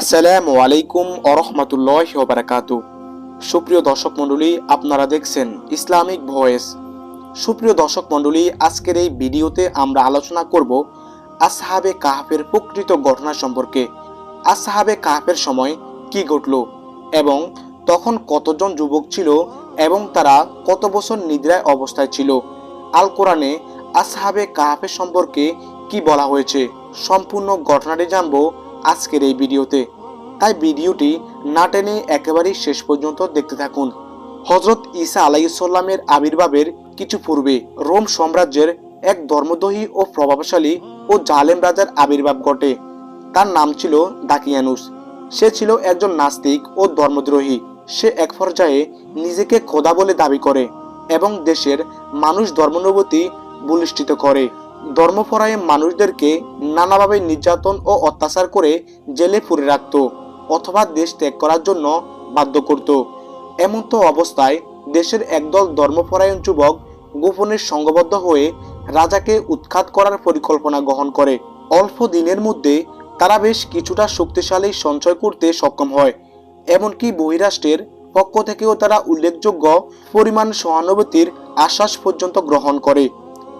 আসসালামু আলাইকুম আরহামতুল্লাহ বারাকাতু। সুপ্রিয় দর্শক মণ্ডলী, আপনারা দেখছেন ইসলামিক ভয়েস। সুপ্রিয় দর্শক মণ্ডলী, আজকের এই ভিডিওতে আমরা আলোচনা করব আসহাবে কাহাফের প্রকৃত ঘটনা সম্পর্কে। আসহাবে কাহাফের সময় কি ঘটল এবং তখন কতজন যুবক ছিল এবং তারা কত বছর নিদ্রায় অবস্থায় ছিল? আল কোরআনে আসহাবে কাহাফের সম্পর্কে কি বলা হয়েছে? সম্পূর্ণ ঘটনাটি জানব আজকের এই ভিডিওতে। তাই ভিডিওটি না টেনে একেবারেই শেষ পর্যন্ত দেখতে থাকুন। হজরত ঈসা আলাইসাল্লামের আবির্ভাবের কিছু পূর্বে রোম সাম্রাজ্যের এক ধর্মদহী ও প্রভাবশালী ও জালেম রাজার আবির্ভাব ঘটে। তার নাম ছিল দাকিয়ানুস সে ছিল একজন নাস্তিক ও ধর্মদ্রোহী। সে এক পর্যায়ে নিজেকে খোদা বলে দাবি করে এবং দেশের মানুষ ধর্মানুভূতি বলিষ্ঠিত করে। ধর্মপরায়ণ মানুষদেরকে নানাভাবে নির্যাতন ও অত্যাচার করে জেলে পুরে রাখত অথবা দেশ ত্যাগ করার জন্য বাধ্য করত। এমন তো অবস্থায় দেশের একদল ধর্মপরায়ণ যুবক গোপনে সংঘবদ্ধ হয়ে রাজাকে উৎখাত করার পরিকল্পনা গ্রহণ করে। অল্প দিনের মধ্যে তারা বেশ কিছুটা শক্তিশালী সঞ্চয় করতে সক্ষম হয়। এমনকি বহিরাষ্ট্রের পক্ষ থেকেও তারা উল্লেখযোগ্য পরিমাণ সহানুভূতির আশ্বাস পর্যন্ত গ্রহণ করে।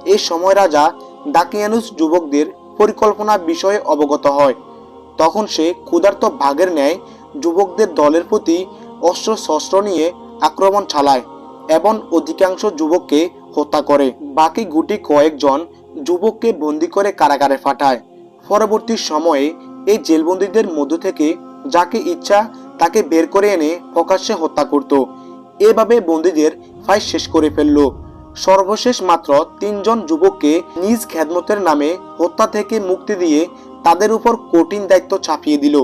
এ সময় রাজা দাকিয়ানুস যুবকদের পরিকল্পনা বিষয়ে অবগত হয়। তখন সে ক্ষুধার্ত ভাগের ন্যায় যুবকদের দলের প্রতি অস্ত্র শস্ত্র নিয়ে আক্রমণ চালায় এবং অধিকাংশ যুবককে হত্যা করে। বাকি গুটি কয়েকজন যুবককে বন্দি করে কারাগারে ফাটায় পরবর্তী সময়ে এই জেলবন্দীদের মধ্য থেকে যাকে ইচ্ছা তাকে বের করে এনে প্রকাশ্যে হত্যা করত। এভাবে বন্দীদের ফাইল শেষ করে ফেলল। সর্বশেষ মাত্র তিনজন যুবককে নিজ খেদমতের নামে হত্যা থেকে মুক্তি দিয়ে তাদের উপর কঠিন দায়িত্ব চাপিয়ে দিল।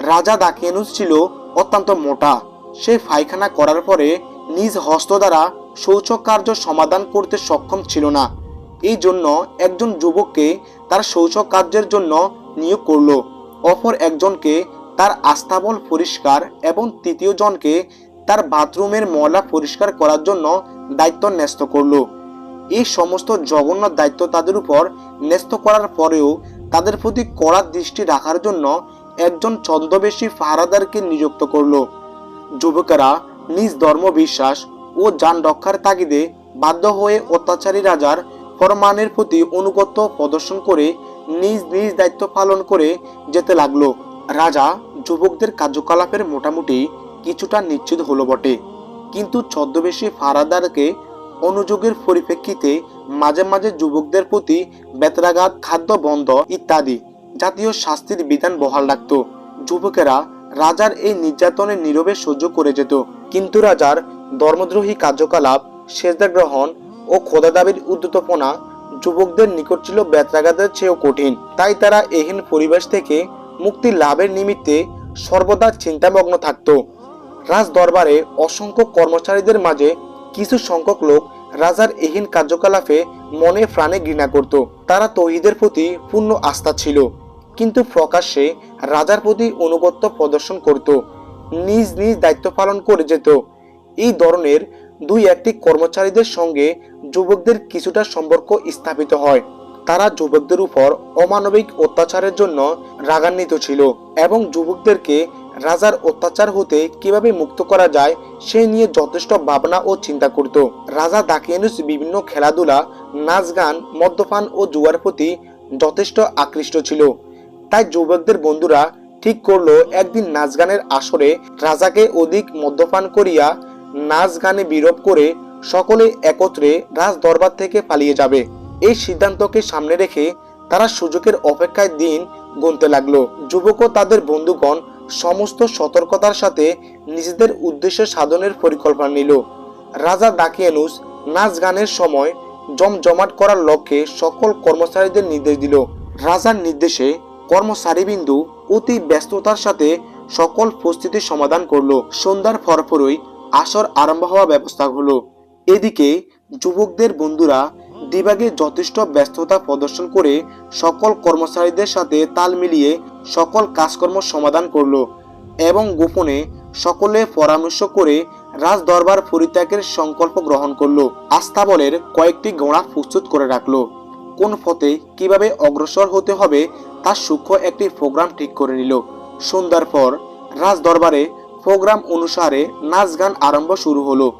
রাজা দাকিয়ানুস ছিল অত্যন্ত মোটা। সে পায়খানা করার পরে নিজ হস্ত দ্বারা শৌচ কার্য সমাধান করতে সক্ষম ছিল না। এই জন্য একজন যুবককে তার শৌচ কার্যের জন্য নিয়োগ করল। অপর একজনকে তার আস্তাবল পরিষ্কার এবং তৃতীয় জনকে তার বাথরুমের ময়লা পরিষ্কার করার জন্য দায়িত্ব ন্যস্ত করল। এই সমস্ত জঘন্য দায়িত্ব তাদের উপর ন্যস্ত করার পরেও তাদের প্রতি কড়া দৃষ্টি রাখার জন্য একজন ছদ্মবেশী পাহারাদারকে নিযুক্ত করল। যুবকেরা নিজ ধর্ম বিশ্বাস ও যান রক্ষার তাগিদে বাধ্য হয়ে অত্যাচারী রাজার ফরমানের প্রতি অনুগত্য প্রদর্শন করে নিজ নিজ দায়িত্ব পালন করে যেতে লাগল। রাজা যুবকদের কার্যকলাপের মোটামুটি কিছুটা নিশ্চিত হলো বটে। কিন্তু ছদ্মবেশী ফারাদারকে অনুযোগের পরিপ্রেক্ষিতে মাঝে মাঝে যুবকদের প্রতি বেতরাঘাত, খাদ্য বন্ধ ইত্যাদি জাতীয় শাস্তির বিধান বহাল রাখত। যুবকেরা রাজার এই নির্যাতনের নীরবে সহ্য করে যেত। কিন্তু রাজার ধর্মদ্রোহী কার্যকলাপ, সেজদা গ্রহণ ও খোদা দাবির উদ্যতপনা যুবকদের নিকট ছিল বেত্রাঘাতের চেয়েও কঠিন। তাই তারা এহীন পরিবেশ থেকে মুক্তি লাভের নিমিত্তে সর্বদা চিন্তামগ্ন থাকত। রাজ দরবারে অসংখ্য কর্মচারীদের মাঝে কিছু সংখ্যক লোক রাজার এহীন কার্যকলাপে মনে প্রাণে ঘৃণা করত। তারা তহিদের প্রতি পূর্ণ আস্থা ছিল, কিন্তু প্রকাশ্যে রাজার প্রতি অনুগত্য প্রদর্শন করত, নিজ নিজ দায়িত্ব পালন করে যেত। এই ধরনের দুই একটি কর্মচারীদের সঙ্গে যুবকদের কিছুটা সম্পর্ক স্থাপিত হয়। তারা যুবকদের উপর অমানবিক অত্যাচারের জন্য রাগান্বিত ছিল এবং যুবকদেরকে রাজার অত্যাচার হতে কীভাবে মুক্ত করা যায়, সে নিয়ে যথেষ্ট ভাবনা ও চিন্তা করত। রাজা দাকিয়ানুস বিভিন্ন খেলাধুলা নাচ গান মদ্যপান ও জুয়ার প্রতি যথেষ্ট আকৃষ্ট ছিল। তাই যুবকদের বন্ধুরা ঠিক করল একদিন নাচ গানের আসরে রাজাকে অধিক মদ্যপান করিয়া নাচ গানে বিরোধ করে সকলে একত্রে রাজ দরবার থেকে পালিয়ে যাবে। এই সিদ্ধান্তকে সামনে রেখে তারা সুযোগের অপেক্ষায় দিন গুনতে লাগল। যুবক ও তাদের বন্ধুগণ সমস্ত সতর্কতার সাথে নিজেদের উদ্দেশ্য সাধনের পরিকল্পনা নিল। রাজা দাকিয়ানুস নাচ গানের সময় জমজমাট করার লক্ষ্যে সকল কর্মচারীদের নির্দেশ দিল। রাজার নির্দেশে কর্মচারীবিন্দু অতি ব্যস্ততার সাথে সকল পরিস্থিতির সমাধান করল। সন্ধ্যার পরপরই আসর আরম্ভ হওয়া ব্যবস্থা হলো। এদিকে যুবকদের বন্ধুরা দিবাগে যথেষ্ট ব্যস্ততা প্রদর্শন করে সকল কর্মচারীদের সাথে তাল মিলিয়ে সকল কাজকর্ম সমাধান করল এবং গোপনে সকলে পরামর্শ করে রাজ দরবার পরিত্যাগের সংকল্প গ্রহণ করল। আস্তাবলের কয়েকটি গোড়া প্রস্তুত করে রাখল। কোন পথে কীভাবে অগ্রসর হতে হবে তার সূক্ষ্ম একটি প্রোগ্রাম ঠিক করে নিল। সন্ধ্যার পর রাজ দরবারে প্রোগ্রাম অনুসারে নাচ গান আরম্ভ শুরু হলো।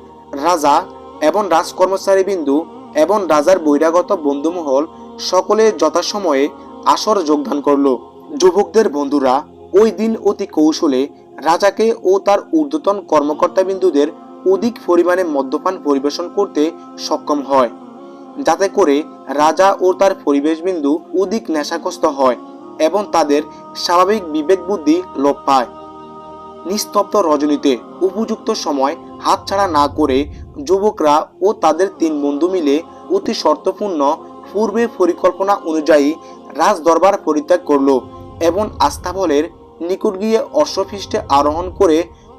রাজা এবং রাজকর্মচারী বিন্দু এবং রাজার বহিরাগত বন্ধুমহল সকলে যথাসময়ে আসর যোগদান করল। যুবকদের বন্ধুরা ওই দিন অতি কৌশলে রাজাকে ও তার ঊর্ধ্বতন কর্মকর্তা বিন্দুদের অধিক পরিমাণে মদ্যপান পরিবেশন করতে সক্ষম হয়। যাতে করে রাজা ও তার পরিবেশ বিন্দু অধিক নেশাগ্রস্ত হয় এবং তাদের স্বাভাবিক বিবেক বুদ্ধি লোপ পায়। নিস্তব্ধ রজনীতে উপযুক্ত সময় হাতছাড়া না করে যুবকরা ও তাদের তিন বন্ধু মিলে অতি শর্তপূর্ণ পূর্বে পরিকল্পনা অনুযায়ী রাজ দরবার পরিত্যাগ করল এবং আস্তাবলের নিকট গিয়ে অশ্বপৃষ্ঠে আরোহণ করে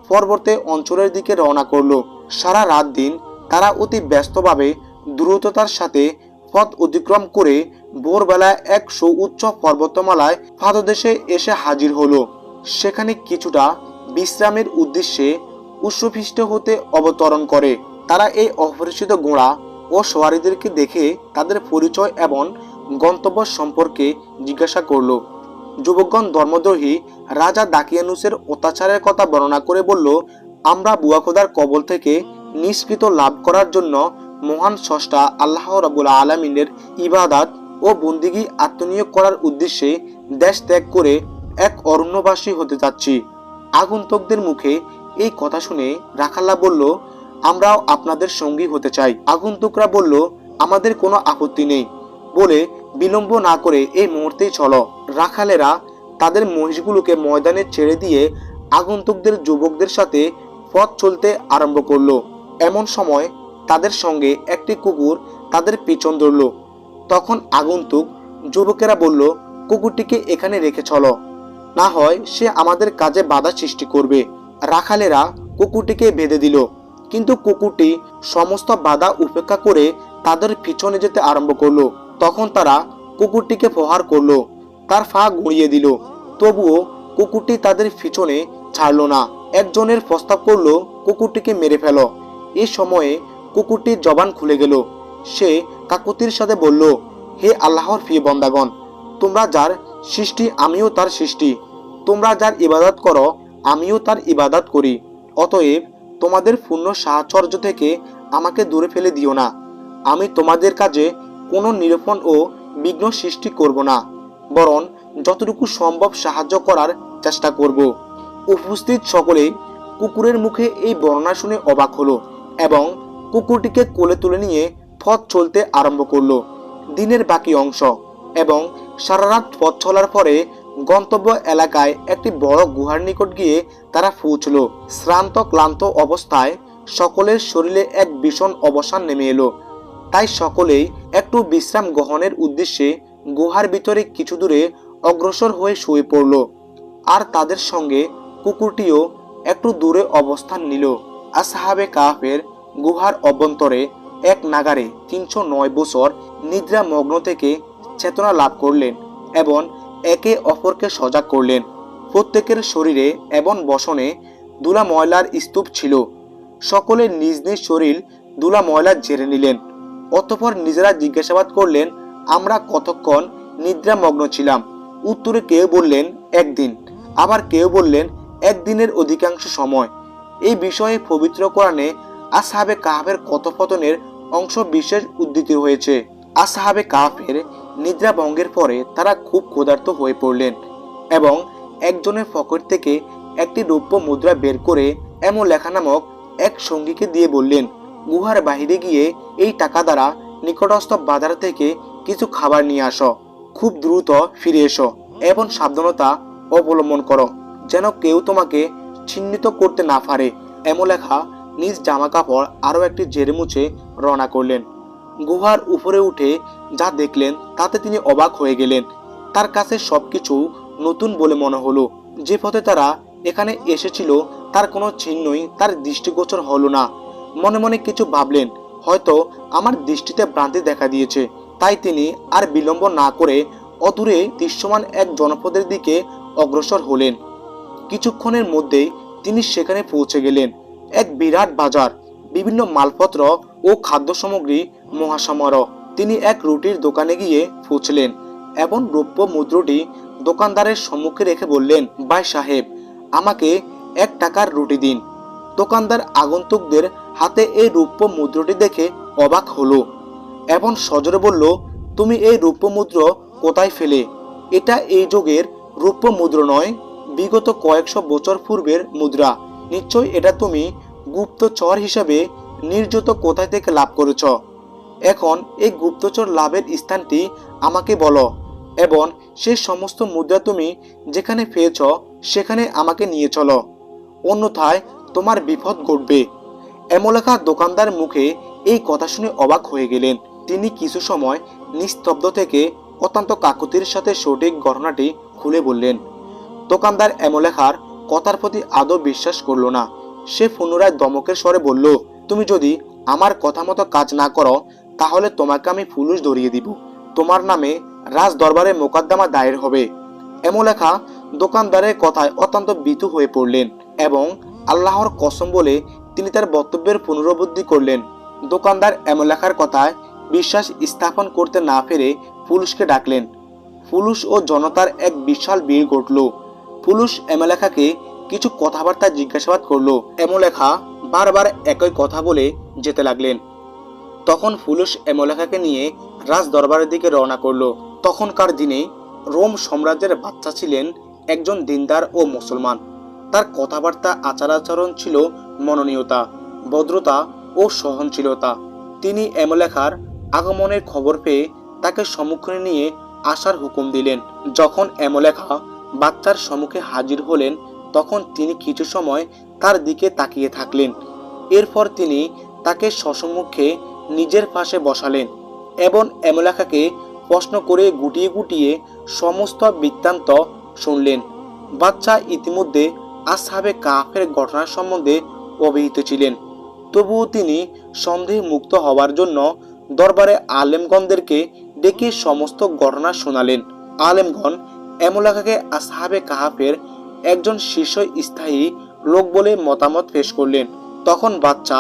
পর্বতে অঞ্চলের দিকে রওনা করল। সারা রাত দিন তারা অতি ব্যস্তভাবে দ্রুততার সাথে পথ অতিক্রম করে ভোরবেলায় এক সুউচ্চ পর্বতমালায় পাদদেশে এসে হাজির হলো। সেখানে কিছুটা বিশ্রামের উদ্দেশ্যে উৎসপৃষ্ঠ হতে অবতরণ করে। তারা এই অপরিচিত গোড়া ও সওয়ারিদেরকে দেখে তাদের পরিচয় এবং গন্তব্য সম্পর্কে জিজ্ঞাসা করল। যুবকগণ ধর্মদ্রোহী রাজা দাকিয়ানুসের অত্যাচারের কথা বর্ণনা করে বলল, আমরা বুয়াখোদার কবল থেকে নিষ্কৃত লাভ করার জন্য মহান স্রষ্টা আল্লাহ রাবুল আলমিনের ইবাদাত ও বন্দিগি আত্মনিয়োগ করার উদ্দেশ্যে দেশ ত্যাগ করে এক অরণ্যবাসী হতে যাচ্ছি। আগন্তুকদের মুখে এই কথা শুনে রাখাল্লা বলল আমরাও আপনাদের সঙ্গী হতে চাই। আগন্তুকরা বলল, আমাদের কোনো আপত্তি নেই। বলে বিলম্ব না করে এই মুহূর্তেই চলো। রাখালেরা তাদের মহিষগুলোকে ময়দানে ছেড়ে দিয়ে আগন্তুকদের যুবকদের সাথে পথ চলতে আরম্ভ করল। এমন সময় তাদের সঙ্গে একটি কুকুর তাদের পিছন ধরল। তখন আগন্তুক যুবকেরা বলল, কুকুরটিকে এখানে রেখে চলো। না হয় সে আমাদের কাজে বাধা সৃষ্টি করবে। রাখালেরা কুকুরটিকে বেঁধে দিল। কিন্তু কুকুরটি সমস্ত বাধা উপেক্ষা করে তাদের পিছনে যেতে আরম্ভ করল। তখন তারা কুকুরটিকে প্রহার করল, তার ফা গুঁড়িয়ে দিল। তবুও কুকুরটি তাদের পিছনে ছাড়লো না। একজনের প্রস্তাব করল, কুকুরটিকে মেরে ফেলো। এ সময়ে কুকুরটির জবান খুলে গেল। সে কাকুতির সাথে বলল, হে আল্লাহর ফি বন্দাগণ, তোমরা যার সৃষ্টি, আমিও তার সৃষ্টি। তোমরা যার ইবাদত করো, আমিও তার ইবাদত করি। অতএব তোমাদের পূর্ণ সাহচর্য থেকে আমাকে দূরে ফেলে দিও না। আমি তোমাদের কাজে কোনো নিরূপণ ও বিঘ্ন সৃষ্টি করব না, বরং যতটুকু সম্ভব সাহায্য করার চেষ্টা করব। উপস্থিত সকলে কুকুরের মুখে এই বর্ণনা শুনে অবাক হলো এবং কুকুরটিকে কোলে তুলে নিয়ে পথ চলতে আরম্ভ করল। দিনের বাকি অংশ এবং সারা রাত পথ চলার পরে গন্তব্য এলাকায় একটি বড় গুহার নিকট গিয়ে তারা পৌঁছলো। শ্রান্ত, ক্লান্ত অবস্থায় সকলের শরীরে এক ভীষণ অবসান নেমে এলো। তাই সকলেই একটু বিশ্রাম গ্রহণের উদ্দেশ্যে গুহার ভিতরে কিছু দূরে অগ্রসর হয়ে শুয়ে পড়ল। আর তাদের সঙ্গে কুকুরটিও একটু দূরে অবস্থান নিল। আসহাবে কাফের গুহার অভ্যন্তরে এক নাগারে তিনশো নয় বছর নিদ্রা মগ্ন থেকে চেতনা লাভ করলেন এবং একে অপরকে সজাগ করলেন। প্রত্যেকের শরীরে এবং বসনে দুলা ময়লার স্তূপ ছিল। সকলে নিজ নিজ শরীর দুলা ময়লা ঝেড়ে নিলেন। অতঃপর নিজেরা জিজ্ঞাসাবাদ করলেন, আমরা কতক্ষণ নিদ্রামগ্ন ছিলাম? উত্তরে কেউ বললেন, একদিন। আবার কেউ বললেন, একদিনের অধিকাংশ সময়। এই বিষয়ে পবিত্র কোরআনে আসহাবে কাহাবের কথোপকথনের অংশ বিশেষ উদ্ধৃত হয়েছে। আসহাবে কাহাফের নিদ্রাভঙ্গের পরে তারা খুব ক্ষুধার্ত হয়ে পড়লেন এবং একজনের পকেট থেকে একটি রৌপ্য মুদ্রা বের করে এমন লেখা নামক এক সঙ্গীকে দিয়ে বললেন, গুহার বাহিরে গিয়ে এই টাকা দ্বারা নিকটস্থ বাজার থেকে কিছু খাবার নিয়ে আসো। খুব দ্রুত ফিরে এসো এবং সাবধানতা অবলম্বন করো, যেন কেউ তোমাকে চিহ্নিত করতে না পারে। এমন লেখা নিজ জামা কাপড় আরও একটি জেরে মুছে রওনা করলেন। গুহার উপরে উঠে যা দেখলেন তাতে তিনি অবাক হয়ে গেলেন। তার কাছে সবকিছু নতুন বলে মনে হলো। যে পথে তারা এখানে এসেছিল, তার কোনো চিহ্নই তার দৃষ্টিগোচর হলো না। মনে মনে কিছু ভাবলেন, হয়তো আমার দৃষ্টিতে ভ্রান্তি দেখা দিয়েছে। তাই তিনি আর বিলম্ব না করে অদূরে দৃশ্যমান এক জনপদের দিকে অগ্রসর হলেন। কিছুক্ষণের মধ্যেই তিনি সেখানে পৌঁছে গেলেন। এক বিরাট বাজার, বিভিন্ন মালপত্র ও খাদ্য সামগ্রী মহাসমারোহ। তিনি এক রুটির দোকানে গিয়ে পৌঁছলেন এবং রৌপ্য মুদ্রটি দোকানদারের সম্মুখে রেখে বললেন, ভাই সাহেব, আমাকে এক টাকার রুটি দিন। দোকানদার আগন্তুকদের হাতে এই রূপ্য মুদ্রটি দেখে অবাক হলো এবং সজরে বলল, তুমি এই রূপ্য মুদ্র কোথায় ফেলে? এটা এই যুগের রূপ্য মুদ্র নয়, বিগত কয়েকশো বছর পূর্বের মুদ্রা। নিশ্চয় এটা তুমি গুপ্তচর হিসাবে নির্যত কোথায় থেকে লাভ করেছ? এখন এই গুপ্তচর লাভের স্থানটি আমাকে বলো, এবং সেই সমস্ত মুদ্রা তুমি যেখানে পেয়েছ সেখানে আমাকে নিয়ে চলো। অন্যথায় তোমার বিপদ ঘটবে। এমলেখা দোকানদার মুখে এই কথা শুনে অবাক হয়ে গেলেন। তিনি কিছু সময় নিস্তব্ধ থেকে অত্যন্ত কাকুতির সাথে সঠিক ঘটনাটি খুলে বললেন, দোকানদার এমলেখার কথার প্রতি আদৌ বিশ্বাস করল না। সে পুনরায় দমকের স্বরে বলল তুমি যদি আমার কথা মতো কাজ না করো, তাহলে তোমাকে আমি ফুলুস ধরিয়ে দিব। তোমার নামে রাজ দরবারে মোকদ্দমা দায়ের হবে। এমন লেখা দোকানদারের কথায় অত্যন্ত বিতু হয়ে পড়লেন এবং আল্লাহর কসম বলে তিনি তার বক্তব্যের পুনরাবৃত্তি করলেন। দোকানদার এমন লেখার কথায় বিশ্বাস স্থাপন করতে না পেরে পুলিশকে ডাকলেন। পুলিশ ও জনতার এক বিশাল ভিড় ঘটল। পুলিশ এমলেখাকে কিছু কথাবার্তা জিজ্ঞাসাবাদ করল। এমলেখা বারবার একই কথা বলে যেতে লাগলেন। তখন পুলিশ এমলেখাকে নিয়ে রাজ দরবারের দিকে রওনা করল। তখনকার দিনে রোম সাম্রাজ্যের বাচ্চা ছিলেন একজন দিনদার ও মুসলমান। তার কথাবার্তা আচার আচরণ ছিল মননীয়তা, ভদ্রতা ও সহনশীলতা। তিনি এমলেখার আগমনের খবর পেয়ে তাকে সম্মুখে নিয়ে আসার হুকুম দিলেন। যখন এমলেখা বাচ্চার সম্মুখে হাজির হলেন তখন তিনি কিছু সময় তার দিকে তাকিয়ে থাকলেন। এরপর তিনি তাকে সসম্মুখে নিজের পাশে বসালেন এবং এমলেখাকে প্রশ্ন করে গুটিয়ে গুটিয়ে সমস্ত বৃত্তান্ত শুনলেন। বাচ্চা ইতিমধ্যে আসহাবে কাফের ঘটনা সম্বন্ধে অবহিত ছিলেন। তবুও তিনি সন্দেহ মুক্ত হওয়ার জন্য দরবারে আলেমগণদেরকে ডেকে সমস্ত ঘটনা শোনালেন। আলেমগণ এমলাকাকে আসহাবে কাহাফের একজন শীর্ষ স্থায়ী লোক বলে মতামত পেশ করলেন। তখন বাচ্চা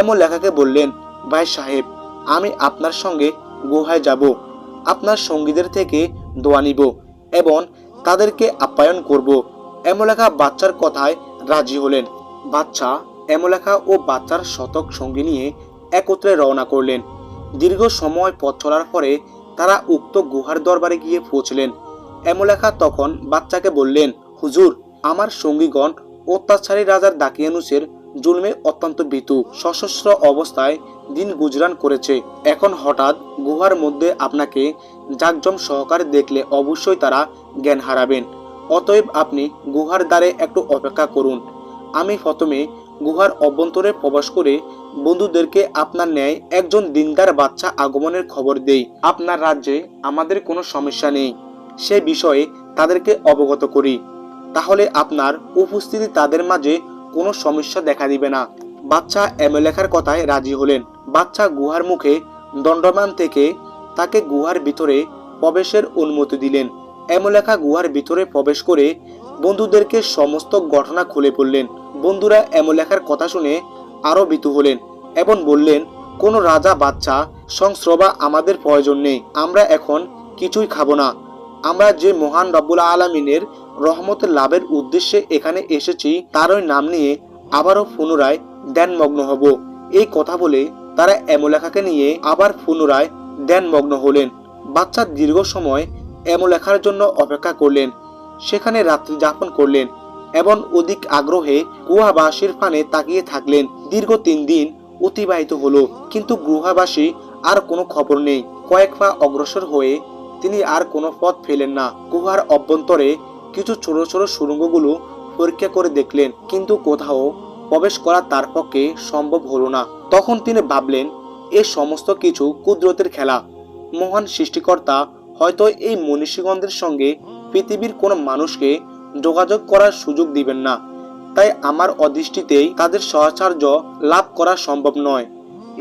এমন লেখাকে বললেন, ভাই সাহেব, আমি আপনার সঙ্গে গুহায় যাব। আপনার সঙ্গীদের থেকে দোয়া নিব এবং তাদেরকে আপ্যায়ন করব। এমলেখা বাচ্চার কথায় রাজি হলেন। বাচ্চা এমলেখা ও বাচ্চার শতক সঙ্গী নিয়ে একত্রে রওনা করলেন। দীর্ঘ সময় পথ চলার পরে তারা উক্ত গুহার দরবারে গিয়ে পৌঁছলেন। এমলেখা তখন বাচ্চাকে বললেন হুজুর, আমার সঙ্গীগণ অত্যাচারী রাজার দাকিয়ানুসের জুলমে অত্যন্ত ভীতু, সশস্ত্র অবস্থায় দিন গুজরান করেছে। এখন হঠাৎ গুহার মধ্যে আপনাকে জাকজম সহকারে দেখলে অবশ্যই তারা জ্ঞান হারাবেন। অতএব আপনি গুহার দ্বারে একটু অপেক্ষা করুন। আমি প্রথমে গুহার অভ্যন্তরে প্রবেশ করে বন্ধুদেরকে আপনার ন্যায় একজন দিনদার বাচ্চা আগমনের খবর দেই। আপনার রাজ্যে আমাদের কোনো সমস্যা নেই। সে বিষয়ে তাদেরকে অবগত করি। তাহলে আপনার উপস্থিতি তাদের মাঝে কোনো সমস্যা দেখা দিবে না। বাচ্চা এমলেখার কথায় রাজি হলেন। বাচ্চা গুহার মুখে দণ্ডমান থেকে তাকে গুহার ভিতরে প্রবেশের অনুমতি দিলেন। এমলেখা গুহার ভিতরে প্রবেশ করে বন্ধুদেরকে সমস্ত ঘটনা খুলে পড়লেন। বন্ধুরা এমলেখার কথা শুনে আরও বিতু হলেন এবং বললেন, কোনো রাজা বাচ্চা সংস্রবা আমাদের প্রয়োজন নেই। আমরা এখন কিছুই খাব না। আমরা যে মহান রব্বুল আলমিনের রহমতের লাভের উদ্দেশ্যে এখানে এসেছি। তারই নাম নিয়ে আবারও পুনরায় ধ্যানমগ্ন হব। এই কথা বলে তারা এমলেখাকে নিয়ে আবার পুনরায় ধ্যানমগ্ন হলেন। বাচ্চা দীর্ঘ সময় এমলেখার জন্য অপেক্ষা করলেন। সেখানে রাত্রি যাপন করলেন এবং অধিক আগ্রহে গুহাবাসীর পানে তাকিয়ে থাকলেন। দীর্ঘ তিন দিন অতিবাহিত হলো, কিন্তু গুহাবাসী আর কোনো খবর নেই। কয়েক পা অগ্রসর হয়ে তিনি আর কোনো পথ ফেলেন না। গুহার অভ্যন্তরে কিছু ছোট ছোট সুড়ঙ্গগুলো পরীক্ষা করে দেখলেন, কিন্তু কোথাও প্রবেশ করা তার পক্ষে সম্ভব হলো না। তখন তিনি ভাবলেন, এ সমস্ত কিছু কুদরতের খেলা। মহান সৃষ্টিকর্তা হয়তো এই মনীষীগণদের সঙ্গে পৃথিবীর কোনো মানুষকে যোগাযোগ করার সুযোগ দিবেন না। তাই আমার অদৃষ্টিতেই তাদের সহচার্য লাভ করা সম্ভব নয়।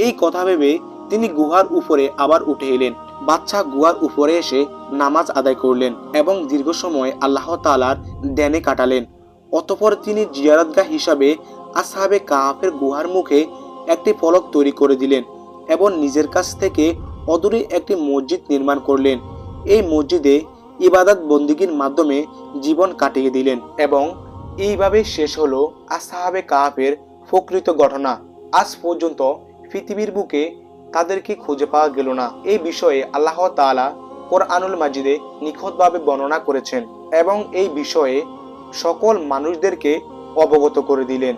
এই কথা ভেবে তিনি গুহার উপরে আবার উঠে এলেন। বাচ্চা গুহার উপরে এসে নামাজ আদায় করলেন এবং দীর্ঘ সময় আল্লাহ তালার ধ্যানে কাটালেন। অতপর তিনি জিয়ারতগাহ হিসাবে আসহাবে কাহাফের গুহার মুখে একটি ফলক তৈরি করে দিলেন এবং নিজের কাছ থেকে অদূরে একটি মসজিদ নির্মাণ করলেন। এই মসজিদে ইবাদত বন্দিগির মাধ্যমে জীবন কাটিয়ে দিলেন এবং এইভাবে শেষ হলো আসহাবে কাহাফের প্রকৃত ঘটনা। আজ পর্যন্ত পৃথিবীর বুকে তাদেরকে খুঁজে পাওয়া গেল না? এই বিষয়ে আল্লাহ তাআলা কোরআনুল মাজিদে নিখুঁতভাবে বর্ণনা করেছেন এবং এই বিষয়ে সকল মানুষদেরকে অবগত করে দিলেন।